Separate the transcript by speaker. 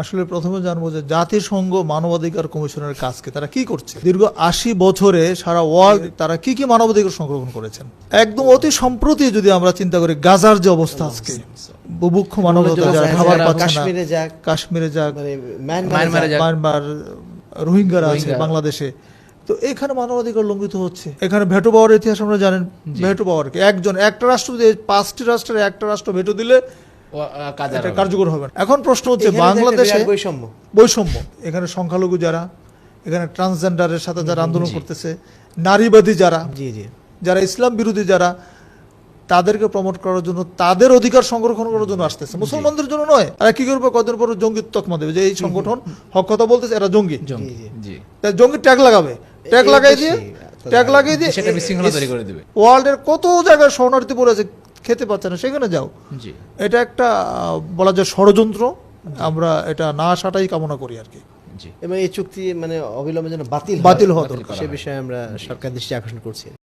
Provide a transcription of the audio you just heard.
Speaker 1: আসলে প্রথমে জানব যে জাতিসংঘ মানবাধিকার কমিশনের কাজকে তারা কি করছে? দীর্ঘ আশি বছরে সারা ওয়ার্ল্ড তারা কি কি মানবাধিকার সংরক্ষণ করেছেন? একদম অতি সম্প্রতি যদি আমরা চিন্তা করি গাজার যে অবস্থা আজকে বুভুক্ষ মানবতা যারা খাবার পাচ্ছে না
Speaker 2: কাশ্মীরে যাক মানে মায়ানমারে
Speaker 1: রোহিঙ্গারা আছে বাংলাদেশে। তো এখানে মানবাধিকার লঙ্ঘিত হচ্ছে। এখানে ভেটো পাওয়ার ইতিহাস আমরা জানেন ভেটো পাওয়ার একজন একটা রাষ্ট্র পাঁচটি রাষ্ট্রের একটা রাষ্ট্র ভেটো দিলে কার্যকর হবে এখন প্রশ্ন হচ্ছে বাংলাদেশে
Speaker 2: বৈষম্য।
Speaker 1: বৈষম্য। এখানে সংখ্যালঘু যারা এখানে ট্রান্সজেন্ডারের সাথে যারা আন্দোলন করতেছে নারীবাদী যারা
Speaker 2: জি জি।
Speaker 1: যারা ইসলাম বিরোধী যারা তাদেরকে প্রমোট করার জন্য তাদের অধিকার সংরক্ষণ করার জন্য আসতেছে। মুসলমানদের জন্য নয়। আর কি করবে? কদিন পর জঙ্গি তকমা দেবে। যে এই সংগঠন হক কথা বলতেছে এরা জঙ্গি।
Speaker 3: জঙ্গি।
Speaker 2: জি,
Speaker 3: জি।
Speaker 1: তাই জঙ্গি ট্যাগ লাগাবে। ট্যাগ লাগাই দিয়ে ট্যাগ লাগিয়ে দিয়ে
Speaker 3: সেটা বিশৃঙ্খলা তৈরি করে দেবে।
Speaker 1: ওয়ার্ল্ডের কত জায়গায় শরণার্থী পড়ে আছে? খেতে পাচ্ছে না সেখানে যাও। এটা একটা বলা যায় ষড়যন্ত্র। আমরা এটা না আসাটাই কামনা করি আর কি।
Speaker 3: জি।
Speaker 2: এবং এই চুক্তি মানে অবিলম্বে যেন বাতিল
Speaker 1: বাতিল হওয়া দরকার।
Speaker 2: সে বিষয়ে আমরা সরকার দৃষ্টি আকর্ষণ করছি।